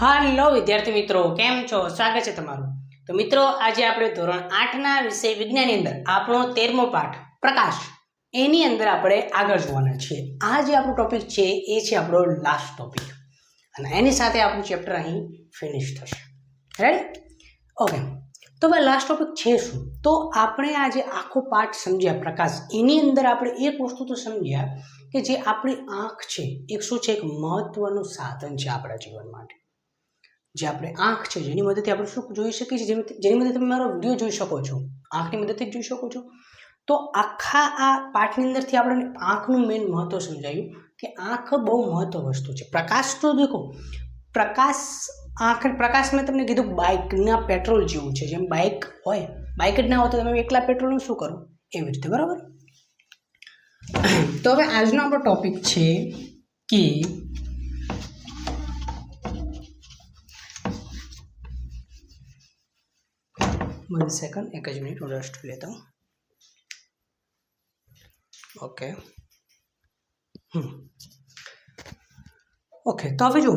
હાલો વિદ્યાર્થી મિત્રો, કેમ છો? સ્વાગત છે તમારું. તો મિત્રો, આજે આપણે ધોરણ આઠના વિષય વિજ્ઞાનની અંદર આપણો તેરમો પાઠ, પ્રકાશ. એની અંદર આપણે આગળ જોવાના છીએ. આ જે આપણો ટોપિક છે, એ છે આપણો લાસ્ટ ટોપિક અને એની સાથે આપણું ચેપ્ટર અહીં ફિનિશ થશે. રાઈટ ઓકે તો હવે લાસ્ટ ટોપિક છે શું? તો આપણે આજે આખો પાઠ સમજ્યા, પ્રકાશ. એની અંદર આપણે એક વસ્તુ તો સમજ્યા કે જે આપણી આંખ છે એક શું છે? એક મહત્વનું સાધન છે આપણા જીવન માટે. જે આપણે આંખ છે, જેની મદદથી આપણે શું જોઈ શકીએ છીએ જેની જેની મદદથી તમે મારો વીડિયો જોઈ શકો છો, આંખની મદદથી જોઈ શકો છો. તો આખા આ પાઠની અંદરથી આપણને આંખનું મેઇન મહત્ત્વ સમજાયું કે આંખ બહુ મહત્વ વસ્તુ છે. પ્રકાશ તો દેખો, પ્રકાશ આંખ, પ્રકાશ મેં તમને કીધું બાઇકના પેટ્રોલ જેવું છે. જેમ બાઇક હોય, બાઇક જ ના હોય તો તમે એકલા પેટ્રોલનું શું કરો? એવી રીતે, બરાબર? તો હવે આજનો આપણો ટોપિક છે કે વન સેકન્ડ એક જ મિનિટ હું રેસ્ટ લેતા હું ઓકે હમ ઓકે તો હવે જુઓ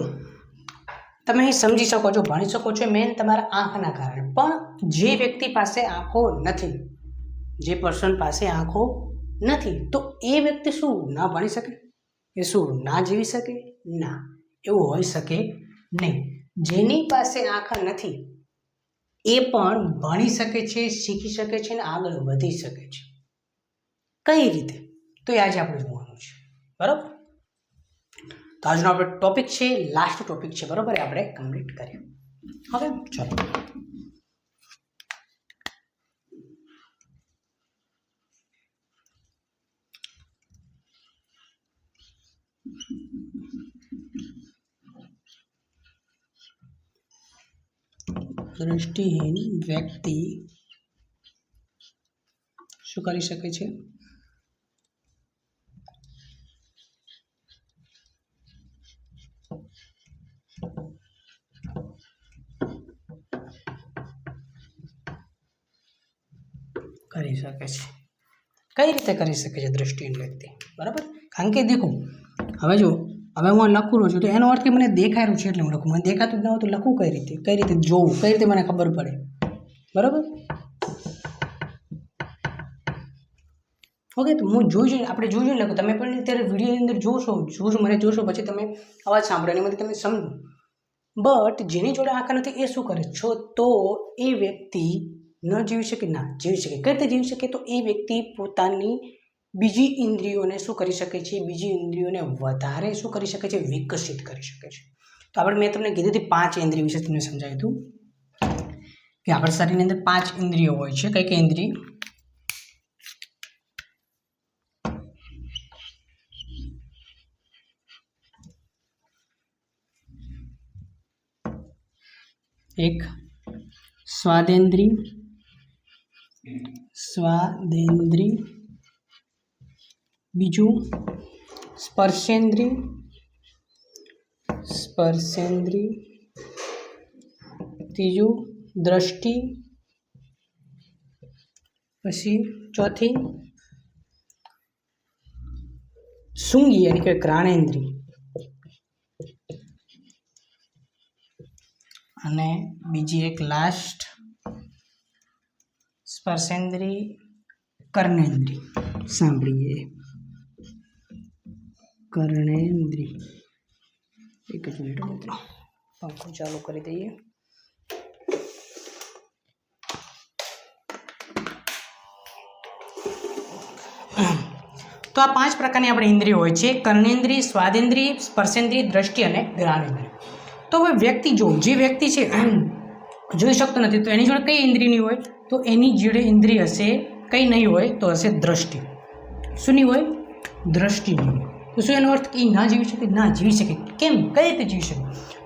તમે અહીં સમજી શકો છો, ભણી શકો છો મેન તમારા આંખના કારણે. પણ જે વ્યક્તિ પાસે આંખો નથી, જે પર્સન પાસે આંખો નથી, તો એ વ્યક્તિ શું ના ભણી શકે? એ શું ના જીવી શકે? ના. એવું હોઈ શકે નહીં. જેની પાસે આંખ નથી એ પણ ભણી શકે છે, શીખી શકે છે અને આગળ વધી શકે છે. કઈ રીતે? તો એ આજે આપણે જોવાનું છે. બરાબર? તો આજનો આપણે ટોપિક છે લાસ્ટ ટોપિક છે. બરાબર? એ આપણે કમ્પ્લીટ કરીએ. હવે ચાલો. દ્રષ્ટિહીન વ્યક્તિ શું કરી શકે છે કરી શકે છે કઈ રીતે કરી શકે છે દ્રષ્ટિહીન વ્યક્તિ બરાબર કારણ કે દેખો હવે જો હવે હું લખું રહું છું. તો એનો અર્થ કે મને દેખાય છે એટલે હું લખું. મને દેખાતું જ ન હોય લખું કઈ રીતે? કઈ રીતે જોવું? કઈ રીતે મને ખબર પડે? બરાબર? ઓકે, તો હું જોઈ જોઈને, આપણે જોઈ જોઈને લખું. તમે પણ અત્યારે વિડીયોની અંદર જોશો. જોશો મને જોશો, પછી તમે અવાજ સાંભળો, એની માટે તમે સમજો. બટ જેની જોડે આંખ નથી, એ શું કરે? છો, તો એ વ્યક્તિ ન જીવી શકે, ના જીવી શકે. કઈ રીતે જીવી શકે? તો એ વ્યક્તિ પોતાની બીજી ઇન્દ્રિયોને શું કરી શકે છે? બીજી ઇન્દ્રિયોને વધારે શું કરી શકે છે? વિકસિત કરી શકે છે. તો આપણે મેં તમને કીધું હતી પાંચ ઇન્દ્રિય વિશે તમને સમજાવ્યું હતું કે આપણા શરીરની અંદર પાંચ ઇન્દ્રિયો હોય છે. કઈ કઈ ઇન્દ્રિય? એક સ્વાદેન્દ્રી સ્વાદેન્દ્રી બીજું સ્પર્શેન્દ્રિય સ્પર્શેન્દ્રિય. ત્રીજું દ્રષ્ટિ, પછી ચોથી શુંગી એટલે કે ઘ્રાણેન્દ્રિય અને બીજી એક લાસ્ટ સ્પર્શેન્દ્રિય, કર્ણેન્દ્રિય. સાંભળીએ. કર્ણેન્દ્રી એક જ મિનિટ મિત્રો. પંખો ચાલુ કરી દઈએ. તો આ પાંચ પ્રકારની આપણે ઇન્દ્રિયો હોય છે. કર્ણેન્દ્રિય, સ્વાદેન્દ્રિય, સ્પર્શેન્દ્રિય, દ્રષ્ટિ અને જ્ઞાનેન્દ્રિય. તો હવે વ્યક્તિ જો, જે વ્યક્તિ છે જોઈ શકતો નથી, તો એની જોડે કઈ ઇન્દ્રિયની હોય? તો એની જોડે ઇન્દ્રિય હશે, કંઈ નહીં હોય, તો હશે દ્રષ્ટિ. શું નહીં હોય? દ્રષ્ટિની હોય. તો શું એનો અર્થ? કે ના જીવી શકે, ના જીવી શકે. કેમ? કઈ રીતે જીવી શકે?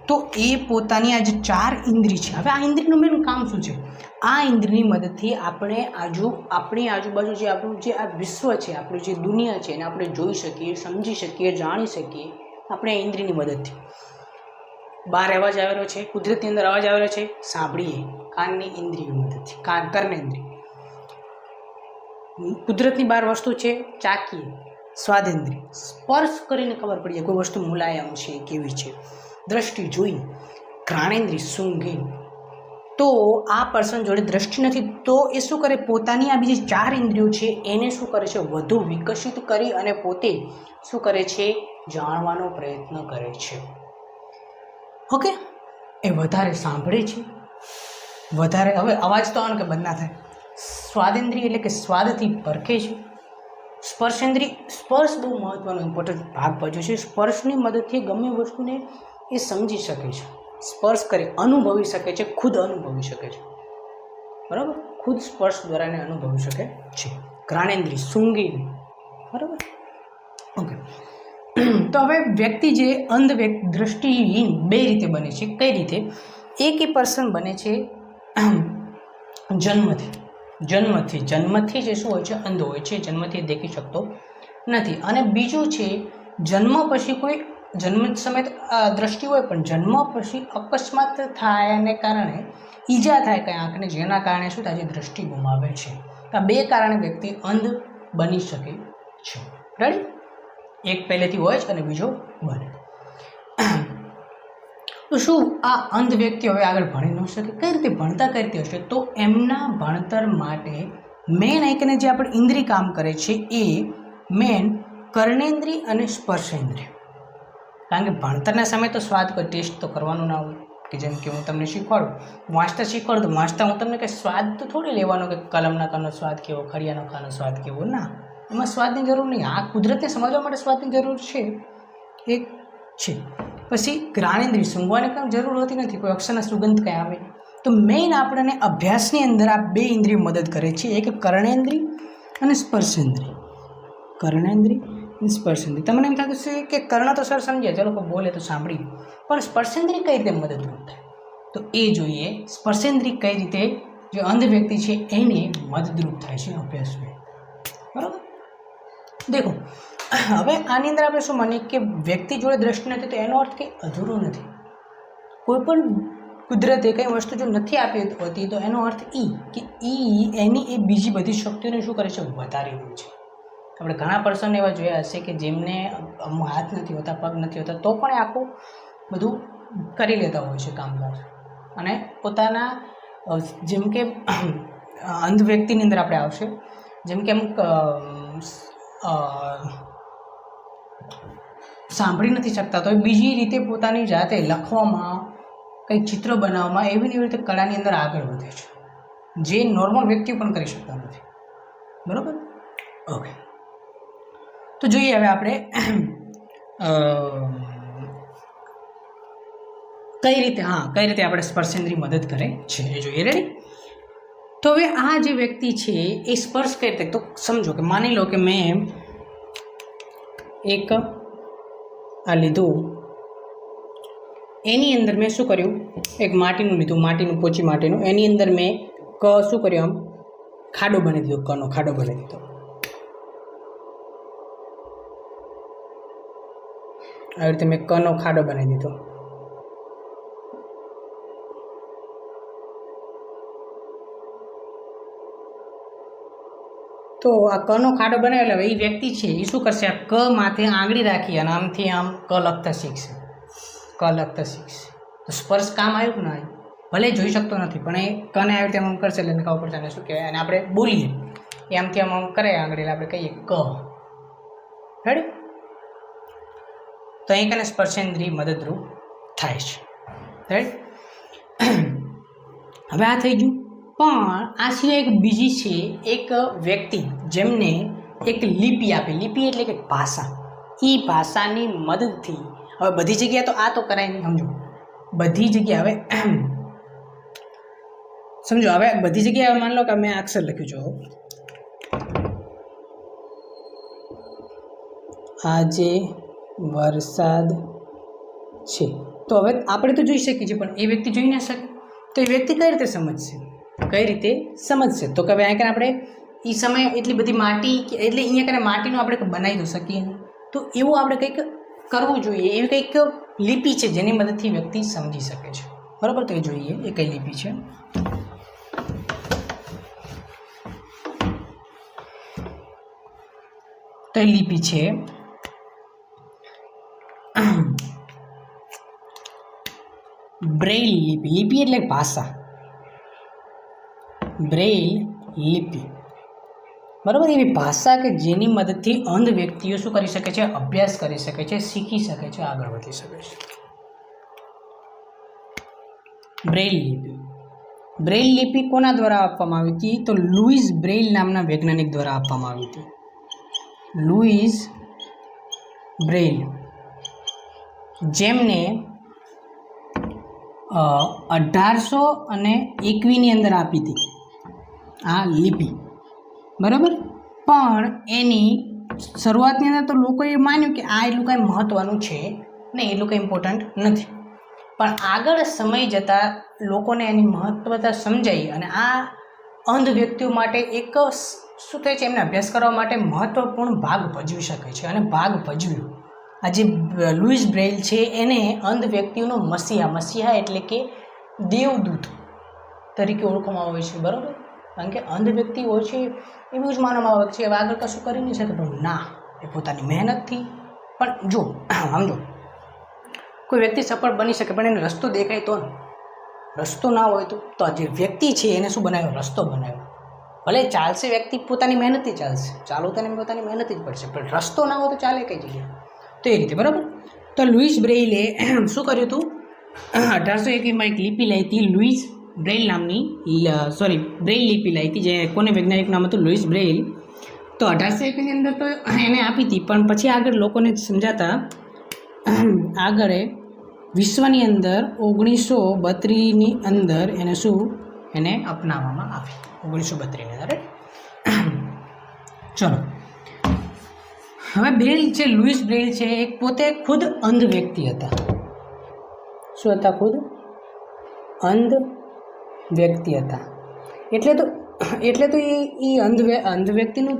તો એ પોતાની આ જે ચાર ઇન્દ્રિય છે, હવે આ ઇન્દ્રિયનું મેન કામ શું છે? આ ઇન્દ્રિયની મદદથી આપણે આજુ, આપણી આજુબાજુ જે આપણું જે આ વિશ્વ છે, આપણું જે દુનિયા છે, એને આપણે જોઈ શકીએ, સમજી શકીએ, જાણી શકીએ, આપણે આ ઇન્દ્રિયની મદદથી. બહાર અવાજ આવેલો છે, કુદરતની અંદર અવાજ આવેલો છે, સાંભળીએ. કાનની ઇન્દ્રિયની મદદથી. કાન કર્મેન્દ્રિય કુદરતની બહાર વસ્તુ છે ચાકીએ સ્વાદેન્દ્રિય સ્પર્શ કરીને ખબર પડી જાય કોઈ વસ્તુ મુલાયમ છે, કેવી છે. દ્રષ્ટિ જોઈ ઘ્રાણેન્દ્રિય શુંગેન તો આ પર્સન જોડે દ્રષ્ટિ નથી, તો એ શું કરે? પોતાની આ બીજી ચાર ઇન્દ્રિયો છે, એને શું કરે છે? વધુ વિકસિત કરી અને પોતે શું કરે છે? જાણવાનો પ્રયત્ન કરે છે. ઓકે એ વધારે સાંભળે છે. વધારે, હવે અવાજ તો આવે કે બંધ ના થાય. સ્વાદેન્દ્રિય એટલે કે સ્વાદથી પરખે છે. સ્પર્શેન્દ્રિય સ્પર્શ બહુ મહત્વનો ઇમ્પોર્ટન્ટ ભાગ ભજવે છે. સ્પર્શની મદદથી ગમે વસ્તુને એ સમજી શકે છે. સ્પર્શ કરી અનુભવી શકે છે, ખુદ અનુભવી શકે છે. બરાબર? ખુદ સ્પર્શ દ્વારા એને અનુભવી શકે છે. ઘ્રાણેન્દ્રિય સૂંગી બરાબર? ઓકે તો હવે વ્યક્તિ જે અંધ દ્રષ્ટિહીન બે રીતે બને છે. કઈ રીતે? એક એ પર્સન બને છે જન્મથી. જન્મથી જન્મથી જે શું હોય છે? અંધ હોય છે. જન્મથી દેખી શકતો નથી. અને બીજું છે, જન્મ પછી કોઈ જન્મ સમયે દ્રષ્ટિ હોય, પણ જન્મ પછી અકસ્માત થાયને કારણે, ઈજા થાય કંઈ આંખને, જેના કારણે શું થાય છે? દ્રષ્ટિ ગુમાવે છે. આ બે કારણે વ્યક્તિ અંધ બની શકે છે. રેડી એક પહેલેથી હોય જ અને બીજો બને. તો શું આ અંધ વ્યક્તિ હવે આગળ ભણી ન શકે? કઈ રીતે ભણતા, કઈ રીતે હશે? તો એમના ભણતર માટે મેન આઈકને જે આપણે ઇન્દ્રિય કામ કરે છે એ મેન કર્ણેન્દ્રિય અને સ્પર્શેન્દ્રિય. કારણ કે ભણતરના સમયે તો સ્વાદ કોઈ ટેસ્ટ તો કરવાનું ના હોય. કે જેમ કે હું તમને શીખવાડું વાંચતા શીખવાડું, તો વાંચતા હું તમને કંઈ સ્વાદ તો થોડી લેવાનો કે કલમના કનો સ્વાદ કેવો, ખડિયાનો ખાનો સ્વાદ કેવો? ના. એમાં સ્વાદની જરૂર નહીં. આ કુદરતને સમજવા માટે સ્વાદની જરૂર છે. એક છે. પછી જ્ઞાનેન્દ્રિય, સૂંઘવાની કાંઈ જરૂર હોતી નથી, કોઈ અક્ષરના સુગંધ કંઈ આવે. તો મેઇન આપણને અભ્યાસની અંદર આ બે ઇન્દ્રિય મદદ કરે છે, એક કર્ણેન્દ્રિય અને સ્પર્શેન્દ્રિય. કર્ણેન્દ્રિય અને સ્પર્શેન્દ્રિય. તમને એમ થતું છે કે કર્ણ તો સર સમજે ચલો કોઈ બોલે તો સાંભળી પણ સ્પર્શેન્દ્રિય કઈ રીતે મદદરૂપ થાય? તો એ જોઈએ સ્પર્શેન્દ્રિય કઈ રીતે, જે અંધ વ્યક્તિ છે એને મદદરૂપ થાય છે અભ્યાસમાં. બરાબર? દેખો હવે આની અંદર આપણે શું માનીએ કે વ્યક્તિ જોડે દ્રષ્ટિ નથી, તો એનો અર્થ કંઈ અધૂરો નથી. કોઈ પણ કુદરતે કંઈ વસ્તુ જો નથી આપી હોતી, તો એનો અર્થ ઈ કે ઈ એની એ બીજી બધી શક્તિઓને શું કરે છે? વધારી દે છે. આપણે ઘણા પર્સન એવા જોયા હશે કે જેમને હાથ નથી હોતા, પગ નથી હોતા, તો પણ આખું બધું કરી લેતા હોય છે કામકાજ. અને પોતાના જેમ કે અંધ વ્યક્તિની અંદર આપણે આવશે. જેમ કે અમુક સાંભળી નથી શકતા. તો બીજી રીતે પોતાની જાતે લખવામાં, કંઈક ચિત્ર બનાવવામાં, એવી એવી રીતે કળાની અંદર આગળ વધે છે. જે નોર્મલ વ્યક્તિ પણ કરી શકતા નથી. બરાબર? ઓકે તો જોઈએ હવે આપણે કઈ રીતે, હા, કઈ રીતે આપણે સ્પર્શેન્દ્રિય મદદ કરે છે એ જોઈએ. રેડી તો હવે આ જે વ્યક્તિ છે એ સ્પર્શ કઈ રીતે તો સમજો કે માની લો કે મેં એક આ લીધું. એની અંદર મેં શું કર્યું? એક માટીનું લીધું, માટીનું, પોચી માટીનું. એની અંદર મેં ક શું કર્યું આમ? ખાડો બની દીધો, કનો ખાડો બની દીધો. આવી રીતે મેં કનો ખાડો બનાવી દીધો. તો આ કનો ખાડો બનાવેલો હવે એ વ્યક્તિ છે. એ શું કરશે? આ ક માથે આંગળી રાખી અને આમથી આમ ક લખતા શીખશે. ક લખતા શીખશે. તો સ્પર્શ કામ આવ્યું કે ના આવ્યું? ભલે જોઈ શકતો નથી, પણ એ કને આવી રીતે આમ કરશે એટલે એને ખબર પડશે આને શું કહેવાય. અને આપણે બોલીએ. એ આમથી આમ આમ કરે આંગળી આપણે કહીએ ક. રેડી તો અહીં કને સ્પર્શેન્દ્રિય મદદરૂપ થાય છે. રાઈટ હવે આ થઈ ગયું. પણ આ સિવાય એક બીજી છે, એક વ્યક્તિ જેમને એક લિપિ આપે. લિપિ એટલે કે ભાષા. એ ભાષાની મદદથી. હવે બધી જગ્યાએ તો આ તો કરાય નહીં, સમજો. બધી જગ્યાએ હવે સમજો, હવે બધી જગ્યાએ માન લો કે મેં અક્ષર લખ્યું છે આજે વરસાદ છે. તો હવે આપણે તો જોઈ શકીએ છીએ, પણ એ વ્યક્તિ જોઈ ના શકે. તો એ વ્યક્તિ કઈ રીતે સમજશે? કઈ રીતે સમજશે? તો કે હવે અહીંયા આપણે એ સમય એટલી બધી માટી કે એટલે અહીંયા કને માટીનું આપણે બનાવી દો શકીએ. તો એવું આપણે કંઈક કરવું જોઈએ. એવી કંઈક લિપિ છે જેની મદદથી વ્યક્તિ સમજી શકે છે. બરાબર? તો એ જોઈએ એ કઈ લિપિ છે. તો એ લિપિ છે બ્રેઇલ લિપિ. લિપિ એટલે ભાષા. બ્રેઇલ લિપિ. બરાબર, એવી ભાષા કે જેની મદદથી અંધ વ્યક્તિઓ શું કરી શકે છે? અભ્યાસ કરી શકે છે, શીખી શકે છે, આગળ વધી શકે છે. બ્રેઇલ લિપિ. બ્રેઇલ લિપિ કોના દ્વારા આપવામાં આવી હતી? તો લુઈસ બ્રેઇલ નામના વૈજ્ઞાનિક દ્વારા આપવામાં આવી હતી. Louis Braille. જેમને અઢારસો અને એકવીની અંદર આપી હતી. આ લિપિ. બરાબર? પણ એની શરૂઆતની અંદર તો લોકોએ માન્યું કે આ એટલું કાંઈ મહત્ત્વનું છે ને એટલું કંઈ ઇમ્પોર્ટન્ટ નથી. પણ આગળ સમય જતાં લોકોને એની મહત્ત્વતા સમજાઈ અને આ અંધ વ્યક્તિઓ માટે એક શું થાય છે, એમને અભ્યાસ કરવા માટે મહત્ત્વપૂર્ણ ભાગ ભજવી શકે છે અને ભાગ ભજવ્યો. આ જે લુઈસ બ્રેઇલ છે, એને અંધ વ્યક્તિઓનો મસીહા મસીહા એટલે કે દેવદૂત તરીકે ઓળખવામાં આવે છે, બરાબર? કારણ કે અંધ વ્યક્તિ હોય છે, એવું જ માનવામાં આવે છે. એવા આગળ કશું કરી નહીં શકે, પણ ના, એ પોતાની મહેનતથી. પણ જો સમજો કોઈ વ્યક્તિ સફળ બની શકે, પણ એને રસ્તો દેખાય તો રસ્તો ના હોય તો તો જે વ્યક્તિ છે, એને શું બનાવ્યો? રસ્તો બનાવ્યો. ભલે ચાલશે વ્યક્તિ પોતાની મહેનતથી ચાલશે ચાલવું તેને પોતાની મહેનતથી જ પડશે, પણ રસ્તો ના હોય તો ચાલે કઈ જગ્યાએ? તો એ રીતે, બરાબર? તો લુઈસ બ્રેઇલે શું કર્યું હતું? અઢારસો એકવીસમાં એક લિપિ લઈ હતી, લુઈસ બ્રેઇલ નામની સોરી બ્રેઇલ લિપિ હતી, જે કોને વૈજ્ઞાનિક નામ હતું, લુઈસ બ્રેઇલ. તો અઢારસો એકની અંદર તો એને આપી હતી, પણ પછી આગળ લોકોને સમજાતા આગળ વિશ્વની અંદર ઓગણીસો બત્રીસની અંદર એને શું એને અપનાવવામાં આવી. ઓગણીસો બત્રીસની અંદર ચલો. હવે બ્રેલ છે, લુઈસ બ્રેલ છે, એ પોતે ખુદ અંધ વ્યક્તિ હતા. શું હતા ખુદ? અંધ વ્યક્તિ હતા. એટલે તો એટલે તો એ એ અંધ અંધ વ્યક્તિનું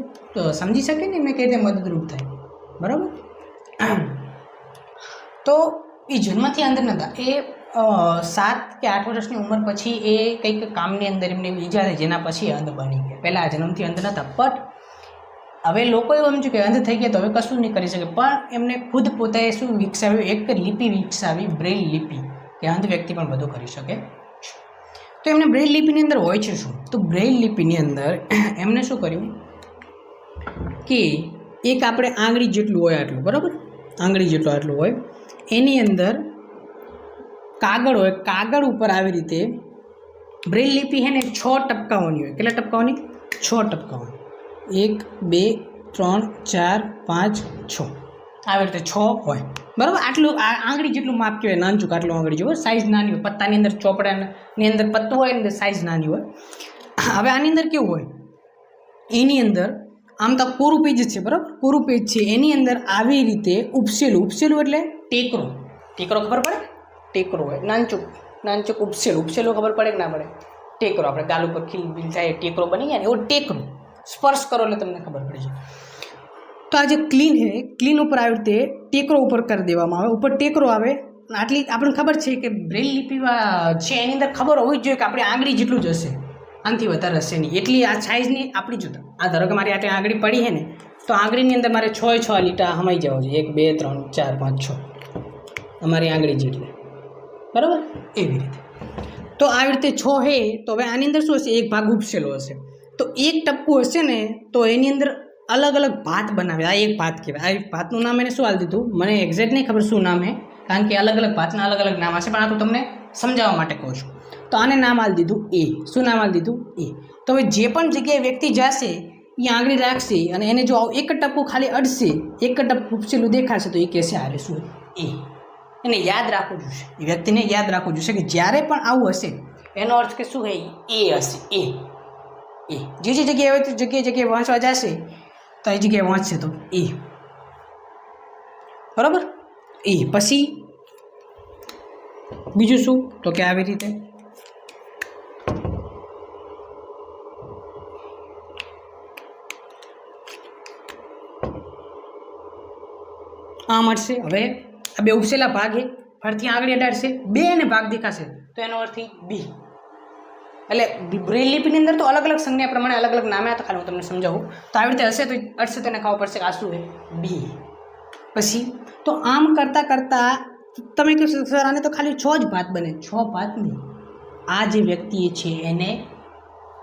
સમજી શકે ને મેં કઈ રીતે મદદરૂપ થાય. બરાબર? તો એ જન્મથી અંદર નહોતા એ સાત કે આઠ વર્ષની ઉંમર પછી એ કંઈક કામની અંદર એમને બીજા થઈ જેના પછી અંધ બની ગયા. પહેલાં જન્મથી અંધ નહોતા બટ હવે લોકો એવું સમજ્યું કે અંધ થઈ ગયા તો હવે કશું નહીં કરી શકે. પણ એમને ખુદ પોતાએ શું વિકસાવ્યું? એક લિપિ વિકસાવી બ્રેલ લિપિ, કે અંધ વ્યક્તિ પણ બધું કરી શકે. તો એમને બ્રેઇલ લિપિની અંદર હોય છે શું? તો બ્રેઇલ લિપિની અંદર એમને શું કર્યું? કે એક આપણે આંગળી જેટલું હોય આટલું, બરાબર? આંગળી જેટલું આટલું હોય. એની અંદર કાગળ હોય, કાગળ ઉપર આવી રીતે બ્રેઇલ લિપિ છે ને છ ટપકાઓની હોય. કેટલા ટપકાઓની છ ટપકાઓની એક, બે, ત્રણ, ચાર, પાંચ, છ. આવી રીતે છ હોય. બરાબર? આટલું આ આંગળી જેટલું માપ કહેવાય નાનચુક આટલું આંગળી જેવું સાઇઝ નાની હોય. પત્તાની અંદર ચોપડાની અંદર પત્તું હોય ને સાઇઝ નાની હોય. હવે આની અંદર કેવું હોય? એની અંદર આમ તો કોરું પેજ જ છે, બરાબર? કોરું પેજ છે. એની અંદર આવી રીતે ઉપસેલું ઉપસેલું એટલે ટેકરો. ટેકરો ખબર પડે? ટેકરો હોય. નાનચુક નાનચુક ઉપસેલું. ઉપસેલું ખબર પડે કે ના પડે? ટેકરો. આપણે ગાલ ઉપર ખીલ બીલ થાય, ટેકરો બની જાય ને, એવો ટેકરો. સ્પર્શ કરો એટલે તમને ખબર પડી જાય. તો આ જે ક્લીન છે ક્લીન ઉપર આવી રીતે ટેકરો ઉપર કરી દેવામાં આવે. ઉપર ટેકરો આવે આટલી આપણને ખબર છે કે બ્રેલ લિપિમાં છે, એની અંદર ખબર હોવી જ જોઈએ કે આપણી આંગળી જેટલું જ હશે. આનાથી વધારે હશે નહીં. એટલી આ સાઇઝની આપણી જોતા આ ધારો કે મારી આટલી આંગળી પડી છે ને, તો આંગળીની અંદર મારે છ છ લીટા હમાઈ જવા જોઈએ. એક, બે, ત્રણ, ચાર, પાંચ, છ. અમારી આંગળી જેટલી. બરાબર? એવી રીતે. તો આવી રીતે છ હે તો હવે આની અંદર શું હશે? એક ભાગ ઉપસેલો હશે. તો એક ટપકું હશે ને, તો એની અંદર અલગ અલગ ભાત બનાવે આ એક ભાત કહેવાય. આ ભાતનું નામ એને શું હાલ દીધું? મને એક્ઝેક્ટ નહીં ખબર શું નામ છે કારણ કે અલગ અલગ ભાતના અલગ અલગ નામ હશે, પણ આ તો તમને સમજાવવા માટે કહું છું. તો આને નામ હાલ દીધું એ. શું નામ હાલ દીધું? એ. તો હવે જે પણ જગ્યાએ વ્યક્તિ જશે એ આંગળી રાખશે અને એને જો એક ટપકું ખાલી અડશે, એક જ ટપકું ઉપસેલું દેખાશે, તો એ કહેશે આરે શું એ. એને યાદ રાખવું જોઈશે એ વ્યક્તિને યાદ રાખવું જોઈશે કે જ્યારે પણ આવું હશે, એનો અર્થ કે શું હે? એ હશે. એ. એ. જે જે જગ્યાએ હોય તે જગ્યાએ જગ્યાએ વાંચવા જશે તો એ જગ્યાએ વાંચશે તો એ બરાબર એ પછી બીજું શું તો કે આવી રીતે આમ અડશે હવે આ બે ઉપસેલા ભાગ છે ફરતી આંગળી અડાડશે બે અને ભાગ દેખાશે તો એનો અર્થ બી એટલે બ્રેલ લિપિની અંદર તો અલગ અલગ સંજ્ઞા પ્રમાણે અલગ અલગ નામે હતા ખાલી હું તમને સમજાવું. તો આવી રીતે હશે તો અડશે તેને ખબર પડશે કે આ શું બી. પછી તો આમ કરતાં કરતાં તમે કહેશો સર, આને તો ખાલી છ જ ભાત બને. છ ભાત નહીં. આ જે વ્યક્તિ છે એને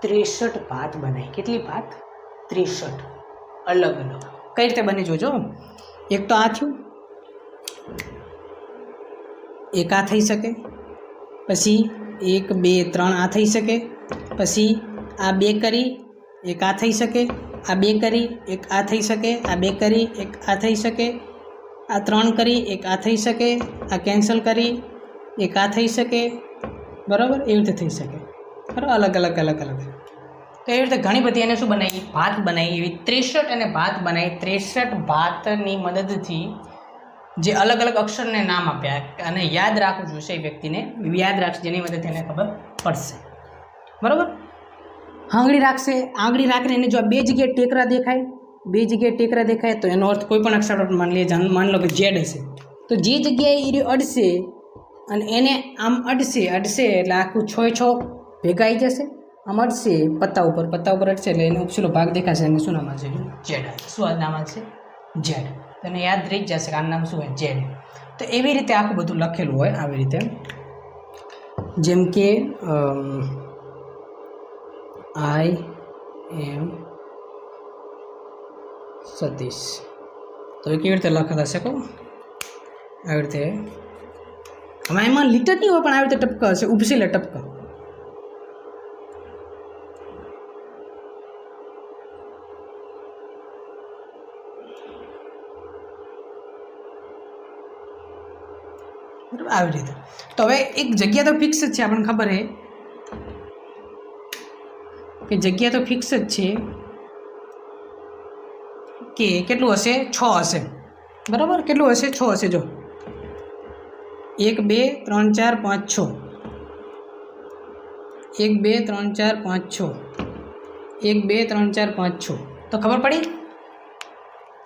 ત્રેસઠ ભાત બને કેટલી ભાત? ત્રેસઠ. અલગ અલગ કઈ રીતે બને જોજો. એક તો આ થયું. એક આ થઈ શકે. પછી એક, બે, ત્રણ આ થઈ શકે. પછી આ બે કરી, એક આ થઈ શકે. આ બે કરી, એક આ થઈ શકે. આ બે કરી, એક આ થઈ શકે. આ ત્રણ કરી, એક આ થઈ શકે. આ કેન્સલ કરી, એક આ થઈ શકે. બરાબર? એવી રીતે થઈ શકે. બરાબર? અલગ અલગ અલગ અલગ. તો એવી રીતે ઘણી બધી એને શું બનાવી? ભાત બનાવી. એવી ત્રેસઠ અને ભાત બનાવી. ત્રેસઠ ભાતની મદદથી જે અલગ અલગ અક્ષરને નામ આપ્યા અને યાદ રાખવું જોઈશે એ વ્યક્તિને, યાદ રાખશે, જેની મદદથી એને ખબર પડશે. બરાબર? આંગળી રાખશે, આંગળી રાખીને એને જો બે જગ્યાએ ટેકરા દેખાય, બે જગ્યાએ ટેકરા દેખાય, તો એનો અર્થ કોઈ પણ અક્ષર માની લઈએ માન લો કે જેડ હશે. તો જે જગ્યાએ એ અડશે અને એને આમ અડશે અડશે એટલે આખું છ છો ભેગા આવી જશે. આમ અડશે, પત્તા ઉપર પત્તા ઉપર અડશે એટલે એનો ઉપસેલો ભાગ દેખાશે એને શું નામ છે જેડ શું નામ છે? જેડ તો એને યાદ રહી જ જશે કે આનું નામ શું હોય જેન તો એવી રીતે આખું બધું લખેલું હોય આવી રીતે. જેમ કે આઈ એમ સતીશ. તો એ કેવી રીતે લખતા હશે કહું? આવી રીતે. આમાં એમાં લીટર નહીં હોય, પણ આવી રીતે ટપકા હશે ઉપસેલા ટપકા બરાબર આવી રીતે. તો હવે એક જગ્યા તો ફિક્સ જ છે, આપણને ખબર છે કે જગ્યા તો ફિક્સ જ છે. કે કેટલું હશે? છ હશે. બરાબર? કેટલું હશે? છ હશે, જો. એક, બે, ત્રણ, ચાર, પાંચ, છ. એક, બે, ત્રણ, ચાર, પાંચ, છ. એક, બે, ત્રણ, ચાર, પાંચ, છ. તો ખબર પડી?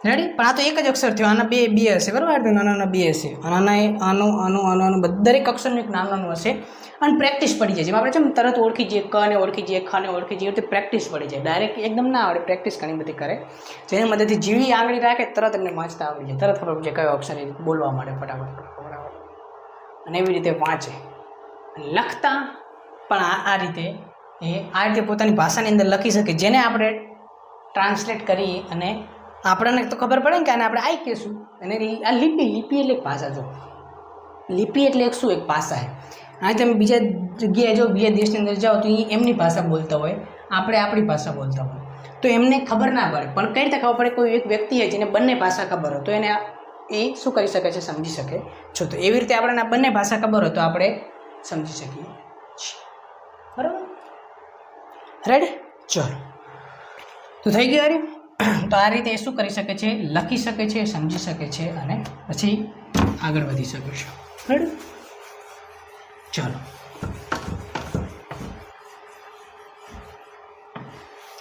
રેડી પણ આ તો એક જ અક્ષર થયો. આના બે બે હશે બરાબર? તો નાના નાના બે હશે. આના આનો, આનું આનો, આનું દરેક અક્ષરનું એક નાનું નાનું હશે. અને પ્રેક્ટિસ પડી જાય. જેમ આપણે છે તરત ઓળખી જઈએ, ક ને ઓળખી જઈએ, ખ ને ઓળખી જઈએ તો પ્રેક્ટિસ પડી જાય. ડાયરેક્ટ એકદમ ના આવડે પ્રેક્ટિસ ઘણી બધી કરે. જેની મદદથી જેવી આંગળી રાખે, તરત એમને વાંચતા આવડી જાય. તરત ખબર પડે કયો અક્ષર બોલવા ફટાફટ ફટાફટ. અને એવી રીતે વાંચે. લખતા, પણ આ આ રીતે એ આ રીતે પોતાની ભાષાની અંદર લખી શકે. જેને આપણે ટ્રાન્સલેટ કરી અને આપણને તો ખબર પડે ને કે આને આપણે આઈ કહેશું. અને આ લિપિ લિપિ એટલે એક ભાષા જો. લિપિ એટલે એક શું? એક ભાષા છે. આ તમે બીજા જગ્યાએ જો, બીજા દેશની અંદર જાઓ તો એ એમની ભાષા બોલતા હોય. આપણે આપણી ભાષા બોલતા હોય. તો એમને ખબર ના પડે. પણ કઈ રીતે ખબર પડે? કોઈ એક વ્યક્તિ હોય જેને બંને ભાષા ખબર હોય, તો એને એ શું કરી શકે છે? સમજી શકે. છો તો એવી રીતે આપણને બંને ભાષા ખબર હોય તો આપણે સમજી શકીએ છીએ. બરાબર? રેડી ચલો. તો થઈ ગયું અરે તો આ રીતે એ શું કરી શકે છે? લખી શકે છે, સમજી શકે છે અને પછી આગળ વધી શકે છે. બરાબર ચલો.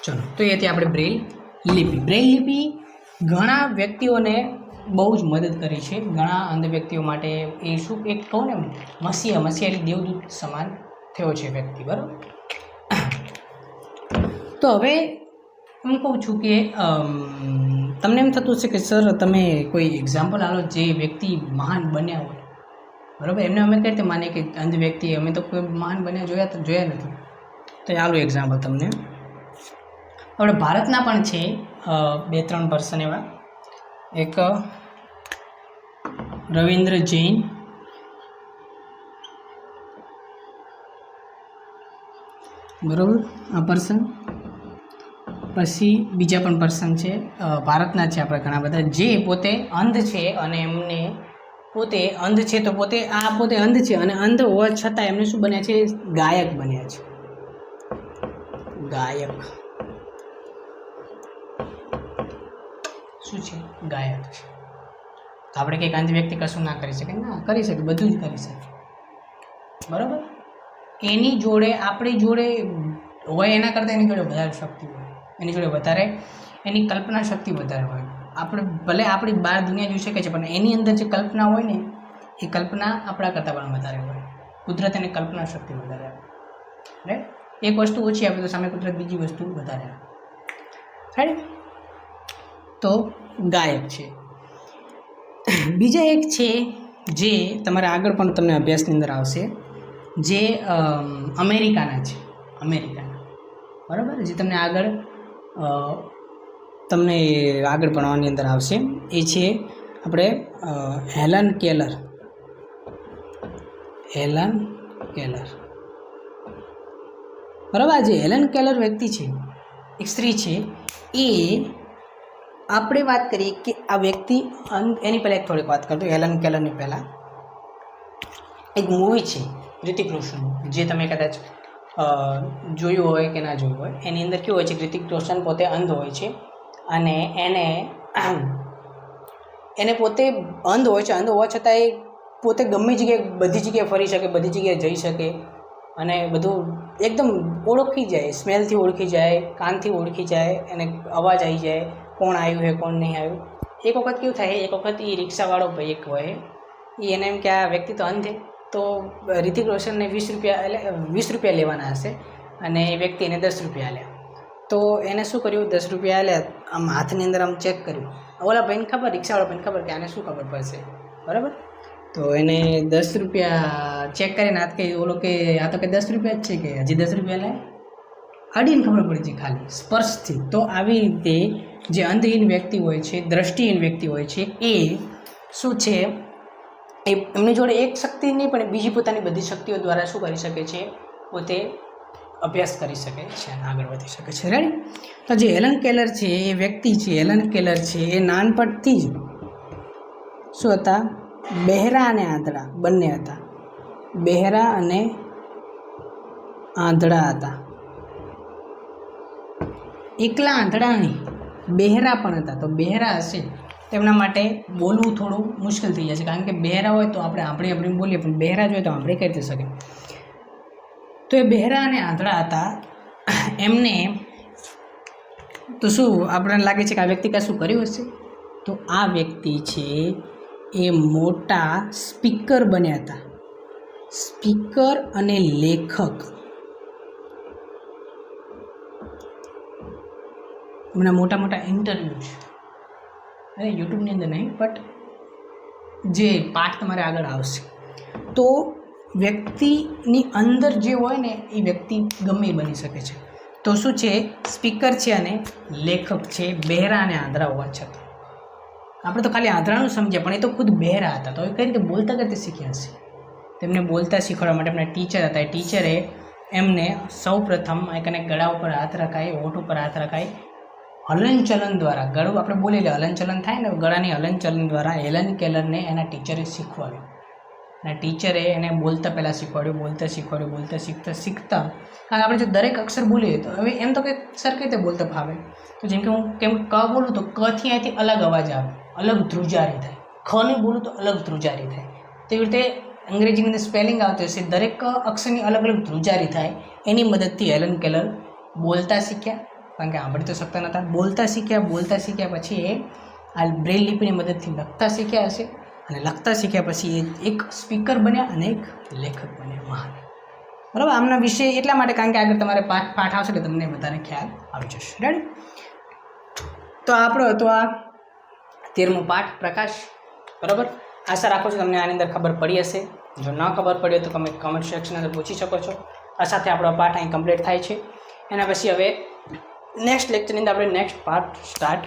ચલો, તો એથી આપણે બ્રેલ લિપિ. બ્રેલ લિપિ ઘણા વ્યક્તિઓને બહુ જ મદદ કરી છે. ઘણા અંધ વ્યક્તિઓ માટે એ શું એક કહું ને મસીહા મસીહારી દેવદૂત સમાન થયો છે વ્યક્તિ, બરાબર? તો હવે હું કહું છું કે તમને એમ થતું હશે કે, સર, તમે કોઈ એક્ઝામ્પલ આલો જે વ્યક્તિ મહાન બન્યા હોય. બરાબર? એમને અમે કઈ રીતે માનીએ કે અંધ વ્યક્તિ? અમે તો કોઈ મહાન બન્યા જોયા તો જોયા નથી. તો આલું એક્ઝામ્પલ તમને. આપણે ભારતના પણ છે બે ત્રણ પર્સન એવા. એક રવિન્દ્ર જૈન. બરાબર? આ પર્સન પછી બીજા પણ પર્સન છે. ભારતના છે આપણે ઘણા બધા. જે પોતે અંધ છે અને એમને પોતે અંધ છે તો પોતે આ પોતે અંધ છે અને અંધ હોવા છતાં એમને શું બન્યા છે? ગાયક બન્યા છે. ગાયક. શું છે? ગાયક છે. આપણે કંઈક અંધ વ્યક્તિ કશું ના કરી શકે ના, કરી શકે બધું જ કરી શકે બરાબર? એની જોડે, આપણી જોડે હોય એના કરતાં એની જોડે વધારે શક્તિ હોય. એની જોડે વધારે, એની કલ્પના શક્તિ વધારે હોય. આપણે ભલે આપણી બહાર દુનિયા જોઈ શકે છે, પણ એની અંદર જે કલ્પના હોય ને, એ કલ્પના આપણા કરતાં પણ વધારે હોય. કુદરત એને કલ્પના શક્તિ વધારે આપે. રાઈટ એક વસ્તુ ઓછી આપે તો સામે કુદરત બીજી વસ્તુ વધારે આપે. રાઈટ તો ગાયક છે. બીજા એક છે જે તમારે આગળ પણ તમને અભ્યાસની અંદર આવશે, જે અમેરિકાના છે. અમેરિકાના. બરાબર? જે તમને આગળ તમને આગળ ભણવાની અંદર આવશે. એ છે આપણે હેલન કેલર. Helen Keller. બરાબર જે હેલન કેલર વ્યક્તિ છે, એક સ્ત્રી છે, એ આપણે વાત કરીએ કે આ વ્યક્તિ એની પહેલાં એક થોડીક વાત કરતો, હેલન કેલરની પહેલાં. એક મૂવી છે ઋતિક રોશનનું જે તમે કદાચ જોયું હોય કે ના જોયું હોય, એની અંદર કેવું હોય છે કે રોશન પોતે અંધ હોય છે અને એને એને પોતે અંધ હોય છે. અંધ હોવા છતાં એ પોતે ગમે જગ્યાએ, બધી જગ્યાએ ફરી શકે, બધી જગ્યાએ જઈ શકે અને બધું એકદમ ઓળખી જાય, સ્મેલથી ઓળખી જાય, કાનથી ઓળખી જાય, એને અવાજ આવી જાય, કોણ આવ્યું છે કોણ નહીં આવ્યું. એક વખત કેવું થાય, એક વખત એ રિક્ષાવાળો ભાઈ એક હોય એને એમ કે આ વ્યક્તિ તો અંધ છે તો રિતિક રોશનને વીસ રૂપિયા એટલે વીસ રૂપિયા લેવાના હશે અને એ વ્યક્તિ એને દસ રૂપિયા લે તો એને શું કર્યું? દસ રૂપિયા આલ્યા, આમ હાથની અંદર આમ ચેક કર્યું. ઓલા ભાઈને ખબર? રિક્ષાવાળા ભાઈને ખબર કે આને શું ખબર પડશે? બરાબર? તો એને દસ રૂપિયા ચેક કરીને હાથ કે, ઓલો કે, આ તો કે દસ રૂપિયા જ છે કે, હજી દસ રૂપિયા લે અડીને ખબર પડી છે ખાલી, સ્પર્શથી. તો આવી રીતે જે અંધહીન વ્યક્તિ હોય છે, દ્રષ્ટિહીન વ્યક્તિ હોય છે, એ શું છે? એ એમની જોડે એક શક્તિ નહીં, પણ બીજી પોતાની બધી શક્તિઓ દ્વારા શું કરી શકે છે? પોતે અભ્યાસ કરી શકે છે અને આગળ વધી શકે છે. રેડી તો જે હેલન કેલર છે, એ વ્યક્તિ છે, હેલન કેલર છે, એ નાનપણથી જ શું હતા? બહેરા અને આંધળા, બંને હતા. બહેરા અને આંધળા હતા. એકલા આંધળા નહીં, બહેરા પણ હતા. તો બહેરા હશે. તેમના માટે બોલવું થોડું મુશ્કેલ થઈ જશે કારણ કે બહેરા હોય તો આપણે આપણે આપણે બોલીએ, પણ બહેરા જ હોય તો આપણે કરી રીતે શકે તો એ બહેરા અને આંધળા હતા. એમને તો શું આપણને લાગે છે કે આ વ્યક્તિ કાંઈ શું કર્યું હશે? તો આ વ્યક્તિ છે એ મોટા સ્પીકર બન્યા હતા. સ્પીકર અને લેખક. એમના મોટા મોટા ઇન્ટરવ્યૂ છે. અરે યુટ્યુબની અંદર નહીં બટ જે પાઠ તમારે આગળ આવશે. તો વ્યક્તિની અંદર જે હોય ને, એ વ્યક્તિ ગમે બની શકે છે. તો શું છે? સ્પીકર છે અને લેખક છે, બહેરા અને આંધળા હોવા છતાં. આપણે તો ખાલી આંધળાનું સમજ્યા, પણ એ તો ખુદ બહેરા હતા. તો એ કઈ રીતે બોલતા કરતા રીતે શીખ્યા હશે? તેમને બોલતા શીખવાડવા માટે એમના ટીચર હતા. એ ટીચરે એમને સૌ પ્રથમ એકને ગળા ઉપર હાથ રખાય હોઠ ઉપર હાથ રખાય હલનચલન દ્વારા, ગળું આપણે બોલી લે હલનચલન થાય ને, ગળાની હલનચલન દ્વારા હેલન કેલરને એના ટીચરે શીખવાડ્યું. અને ટીચરે એને બોલતા પહેલાં શીખવાડ્યું, બોલતા શીખવાડ્યું, બોલતા શીખતા શીખતા. કારણ આપણે જો દરેક અક્ષર બોલીએ તો હવે એમ તો કે સર કઈ રીતે બોલતા ફાવે. તો જેમ કે હું કેમ ક બોલું તો કથી અહીંથી અલગ અવાજ આવે, અલગ ધ્રુજારી થાય. ખને બોલું તો અલગ ધ્રુજારી થાય. તેવી રીતે અંગ્રેજીની અંદર સ્પેલિંગ આવતી હશે, દરેક અક્ષરની અલગ અલગ ધ્રુજારી થાય. એની મદદથી હેલન કેલર બોલતા શીખ્યા. કારણ કે સાંભળી તો શકતા નહોતા. બોલતા શીખ્યા બોલતા શીખ્યા પછી એ આ બ્રેલ લિપિની મદદથી લખતા શીખ્યા હશે. અને લખતા શીખ્યા પછી એ એક સ્પીકર બન્યા અને એક લેખક બન્યા મહાન. બરાબર? આમના વિશે એટલા માટે કારણ કે આગળ તમારે પાઠ પાઠ આવશે એટલે તમને બધાને ખ્યાલ આવી જશે. રેડી તો આપણો હતો આ તેરમો પાઠ, પ્રકાશ. બરાબર? આશા રાખું છું તમને આની અંદર ખબર પડી હશે. જો ન ખબર પડી હોય તો તમે કમેન્ટ સેક્શન અંદર પૂછી શકો છો. આ સાથે આપણો પાઠ અહીં કમ્પ્લીટ થાય છે. એના પછી હવે નેક્સ્ટ લેક્ચરની અંદર આપણે નેક્સ્ટ પાર્ટ સ્ટાર્ટ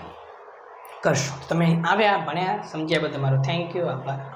કરશું. તમે આવ્યા, ભણ્યા, સમજ્યા બધું તમારો થેન્ક યુ આભાર.